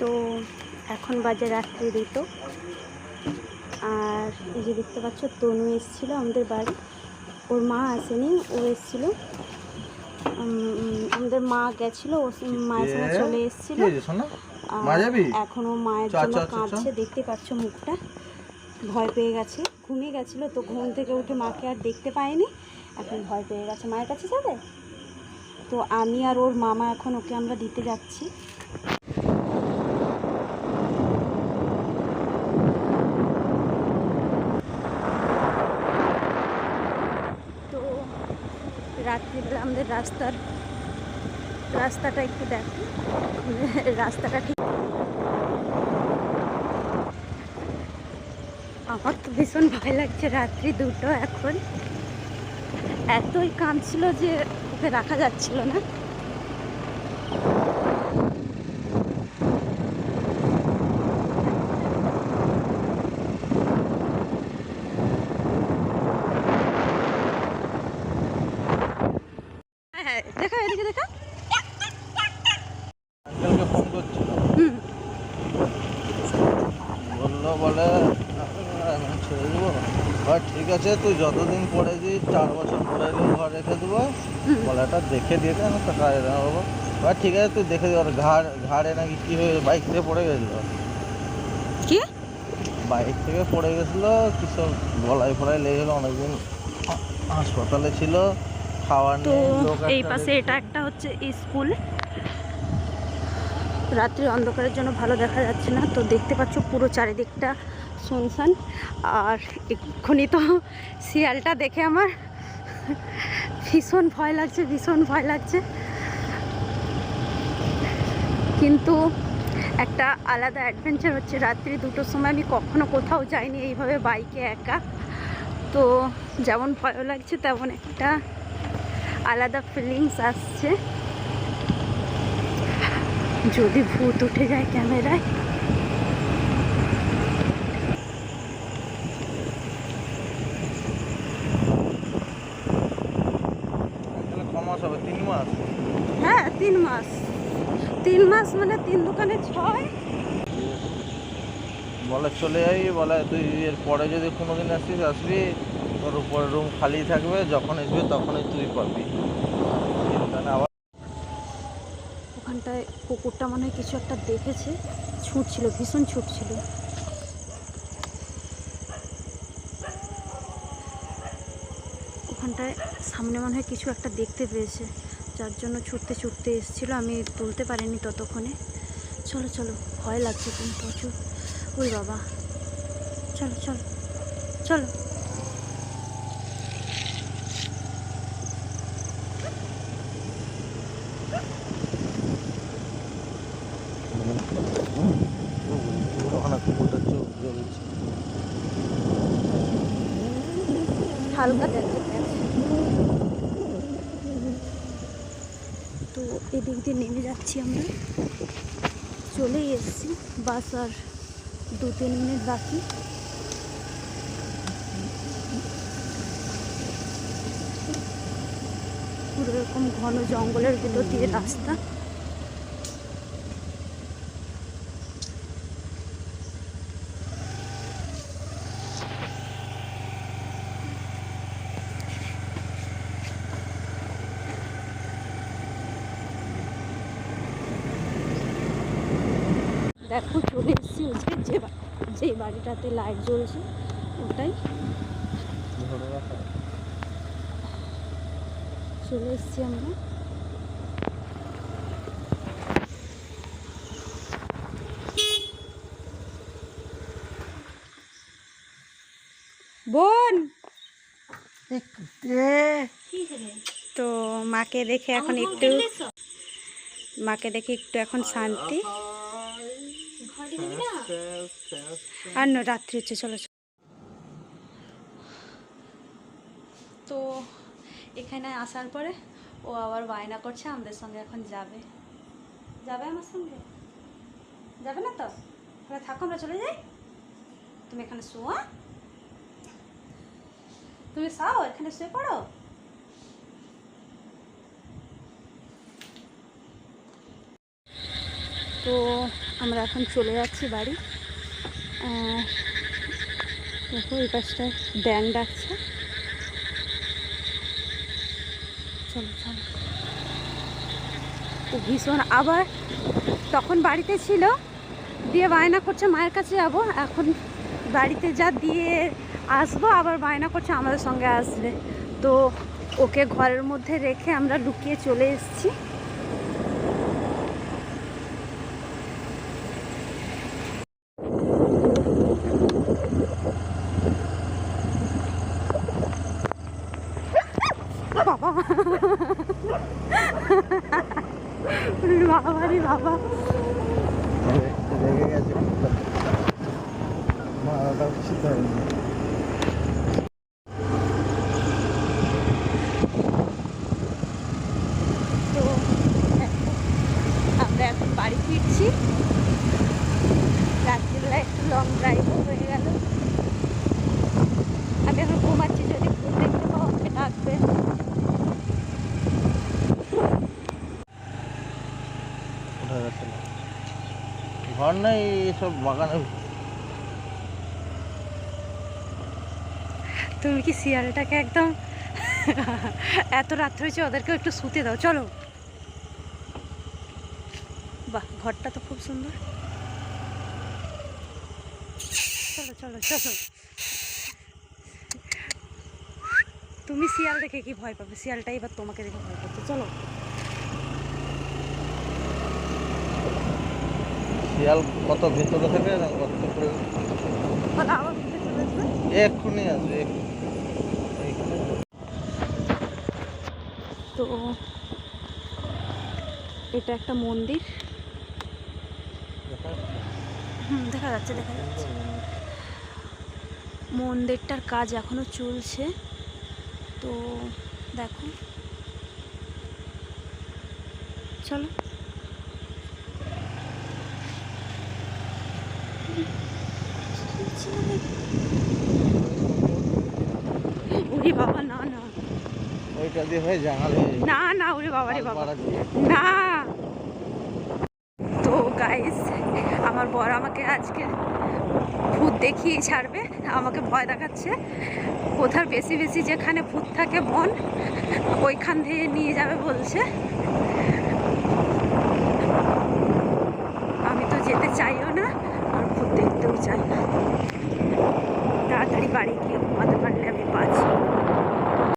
তো এখন বাজে রাত্রি দুটো। আর এই যে দেখতে পাচ্ছ তনু এসেছিল আমাদের বাড়ি। ওর মা আসেনি ও এসেছিল। আমাদের মা গেছিল ও মায়ের সঙ্গে চলে এসেছিল। কি হয়েছে আর মা এখনও মায়ের চ, জন্য চ, চ। কাঁদছে দেখতে পাচ্ছ মুখটা। ভয় পেয়ে গেছে ঘুমিয়ে গেছিল তো ঘুম থেকে উঠে মাকে আর দেখতে পায়নি এখন ভয় পেয়ে গেছে। মায়ের কাছে যাবে? তো আমি আর ওর মামা এখন ওকে আমরা দিতে যাচ্ছি তো রাত্রিবেলা আমাদের রাস্তার রাস্তাটা একটু দেখো। রাস্তাটা ঠিক। আমার তো ভীষণ ভয় লাগছে রাত্রি দুটো এখন। এতই কাঁদছিল যে ওকে রাখা যাচ্ছিল না হ্যাঁ হ্যাঁ দেখা এদিকে দেখা আঙ্কেলকে ফোন করছিল হুম বলল বলে এখন ছেড়ে দেবো আর ঠিক আছে তুই যতদিন পড়েছি চার বছর পরে এলে ঘর রেখে দেবো। এটা দেখে দিয়ে আমি টাকা দেবো। আর ঠিক আছে তুই দেখে আর ঘাড় ঘাড়ে নাকি কী হয়ে বাইক থেকে পড়ে গেছিল। কি? বাইক থেকে পড়ে গেছিল কি সব গলায় ফলায় লেগে গেলো অনেকদিন হাসপাতালে ছিল খাওয়ার তো এই পাশে এটা একটা হচ্ছে স্কুল। রাত্রি অন্ধকারের জন্য ভালো দেখা যাচ্ছে না তো দেখতে পাচ্ছ পুরো চারিদিকটা শুনশান আর এক্ষুনি তো শিয়ালটা দেখে আমার ভীষণ ভয় লাগছে, ভীষণ ভয় লাগছে। কিন্তু একটা আলাদা অ্যাডভেঞ্চার হচ্ছে, রাত্রি দুটোর সময় আমি কখনো কোথাও যাইনি, এইভাবে বাইকে একা। তো যেমন ভয় লাগছে, তেমন একটা আলাদা ফিলিংস আসছে। যদি ভূত উঠে যায় ক্যামেরায় তাহলে ক মাস হবে তিন মাস? হ্যাঁ তিন মাস। তিন মাস মানে তিন দোকানে ছয়? বলে চলে যাবি বলে তুই এর পরে যদি কোনো দিন আসিস আসবি তোর উপরে রুম খালি থাকবে যখন আসবি তখনই তুই পাবি। আবার ওখানটায় কুকুরটা মনে হয় কিছু একটা দেখেছে ছুটছিল ভীষণ ছুটছিল। ওখানটায় সামনে মনে হয় কিছু একটা দেখতে পেয়েছে। যার জন্য ছুটতে ছুটতে এসেছিল আমি তুলতে পারিনি ততক্ষণে। চলো চলো ভয় লাগছে কিন্তু প্রচুর। ওই বাবা। চলো চলো চলো। হালকা দেখতে তো এদিক দিয়ে নেমে যাচ্ছি আমরা। চলেই এসেছি, বাস আর দু তিন মিনিট বাকি। পুরো এরকম ঘন জঙ্গলের ভিতর দিয়ে রাস্তা। দেখো চলে এসেছি ওই যে যে বাড়িটাতে লাইট জ্বলছে ওটাই। চলে এসেছি আমরা। বোন! তো মাকে দেখে এখন একটু মাকে দেখে একটু এখন শান্তি। আর না রাত্রি হচ্ছে চলো চলো। তো এখানে আসার পরে ও আবার বায়না করছে আমাদের সঙ্গে এখন যাবে। যাবে আমার সঙ্গে? যাবে না তো? তাহলে থাকো আমরা চলে যাই। তুমি এখানে শুও হ্যাঁ? তুমি চাও এখানে শুয়ে পড়ো। তো আমরা এখন চলে যাচ্ছি বাড়ি। দেখো ওই পাশটায় ব্যাং ডাকছে চলো চলো। তো ভীষণ, আবার তখন বাড়িতে ছিল, দিয়ে বায়না করছে, মায়ের কাছে যাব। এখন বাড়িতে যা দিয়ে আসব, আবার বায়না করছে, আমাদের সঙ্গে আসবে। তো ওকে ঘরের মধ্যে রেখে আমরা লুকিয়ে চলে এসেছি। বাবা বাবা রে বাবা রেগে গেছে মারাটা উচিত হয়নি তো আমরা এখন বাড়ি ফিরছি রাত্রিবেলা একটু লং ড্রাইভও হয়ে গেল আমি এখন ঘুমাচ্ছি যদি ঘুম দেখতে পাও আমাকে ডাকবে কোথায় গেছিল ঘর নেই সব বাগানে তুমি কি শিয়ালটাকে একদম এত রাত হয়েছে ওদেরকেও একটু শুতে দাও, চলো। বাহ, ঘরটা তো খুব সুন্দর। চলো চলো চলো। তুমি শিয়াল দেখে কি ভয় পাবে? শিয়ালটাই এবার তোমাকে দেখে ভয় পাচ্ছে চলো। শিয়াল কত ভেতরে থাকে না কত আসবে। এক্ষুনি আসবে তো এটা একটা মন্দির। হুম দেখা যাচ্ছে দেখা যাচ্ছে। মন্দিরটার কাজ এখনও চলছে। তো দেখো। চলো। ওরে বাবা না না। ওইটা দিয়ে হয়ে জানালে না না ওরে বাবা রে বাবা। না। তো গাইস আমার বর আমাকে আজকে ভূত দেখিয়ে ছাড়বে আমাকে ভয় দেখাচ্ছে। কোথার বেশি বেশি যেখানে ভূত থাকে বন ওইখান থেকে নিয়ে যাবে বলছে। আমি তো যেতে চাইও না।